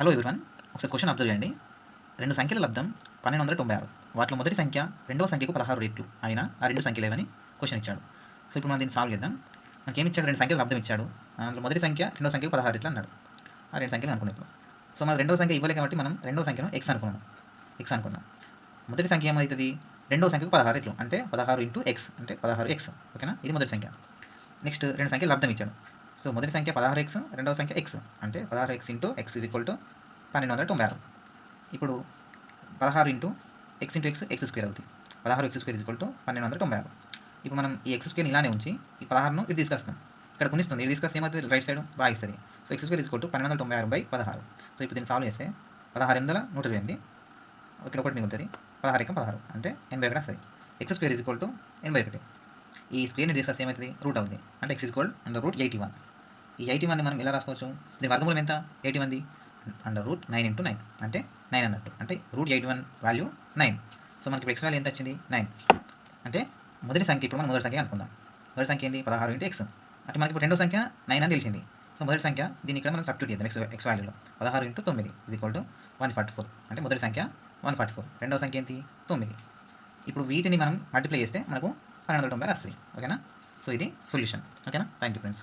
Hello everyone ఒకసారి question observe చేయండి. రెండు సంఖ్యల లబ్ధం పన్నెండు వందల తొంభై ఆరు. వాటిలో మొదటి సంఖ్య రెండవ సంఖ్యకు పదహారు రేట్లు. అయినా ఆ రెండు సంఖ్యలు ఏవని క్వశ్చన్ ఇచ్చాడు. సో ఇప్పుడు మనం దీన్ని సాల్వ్ చేద్దాం. మనకి ఏమి ఇచ్చాడు? రెండు సంఖ్యలు లబ్ధం ఇచ్చాడు. అందులో మొదటి సంఖ్య రెండవ సంఖ్యకు పదహారు రేట్లు అన్నాడు. ఆ రెండు సంఖ్యలు అనుకుందాం ఇప్పుడు. సో మనం రెండవ సంఖ్య ఇవ్వలేదు కాబట్టి మనం రెండవ సంఖ్యను ఎక్స్ అనుకున్నాం. ఎక్స్ అనుకుందాం. మొదటి సంఖ్య ఏమవుతుంది? రెండవ సంఖ్యకు పదహారు రేట్లు. అంటే పదహారు ఇంటూ ఎక్స్ అంటే పదహారు ఎక్స్ ఓకేనా? ఇది మొదటి సంఖ్య. నెక్స్ట్ రెండు సంఖ్యలు లబ్ధం ఇచ్చాడు. సో మొదటి సంఖ్య పదహారు ఎక్స్ రెండవ సంఖ్య ఎక్స్ అంటే పదహారు X into X is equal to పన్నెండు వందల తొంభై ఆరు. ఇప్పుడు పదహారు into X into X X square అవుతుంది. పదహారు X square is equal to పన్నెండు వందల తొంభై ఆరు. ఇప్పుడు మనం ఈ ఎక్స్ స్క్వేర్ ఇలానే ఉంచి ఈ పదహారును ఇటు తీసుకొస్తాం. ఇక్కడ కొనిస్తుంది ఇది తీసుకొస్తే ఏమవుతుంది? రైట్ సైడ్ బాగా ఇస్తుంది so X square is equal to పన్నెండు వందల తొంభై ఆరు బై పదహారు. సో ఇప్పుడు దీన్ని సాల్వ్ చేస్తే పదహారు ఎనిమిది నూట ఇరవై ఎనిమిది. ఇక్కడ ఒకటి మిగులుతుంది. పదహారు ఎక్క పదహారు. అంటే ఎనభై ఒకటి వస్తుంది X square is equal to ఎనభై ఒకటి. ఈ స్క్వేర్ని తీసుకొస్తే ఏమవుతుంది? రూట్ అవుతుంది. అంటే X equal and root eighty one ఈ ఎయిటీ వన్ని మనం ఎలా రాసుకోవచ్చు? దీని వర్గమూలం ఎంత? Eighty వన్ది under root nine into nine. అంటే నైన్ అన్నట్టు. అంటే root eighty one value nine. So మనకి ఎక్స్ వాల్యూ ఎంత వచ్చింది నైన్. అంటే మొదటి సంఖ్య ఇప్పుడు మనం మొదటి సంఖ్య అనుకుందాం. మొదటి సంఖ్య ఏంది? పదహారు ఇంటూ ఎక్స్. అంటే మనకి ఇప్పుడు రెండో సంఖ్య నైన్ అని తెలిసింది. సో మొదటి సంఖ్య దీన్ని ఇక్కడ మనం సబ్స్టిట్యూట్ చేద్దాం. ఎక్స్ ఎక్స్ వాల్యూలో. పదహారు ఇంటూ తొమ్మిది ఇది equal to one forty four అంటే మొదటి సంఖ్య వన్ ఫార్టీ ఫోర్ రెండవ సంఖ్య ఏంటి తొమ్మిది. ఇప్పుడు వీటిని మనం మల్టిప్లై చేస్తే మనకు పన్నెండు వందల తొంభై వస్తుంది ఓకేనా? సో ఇది సొల్యూషన్. ఓకేనా? Thank you friends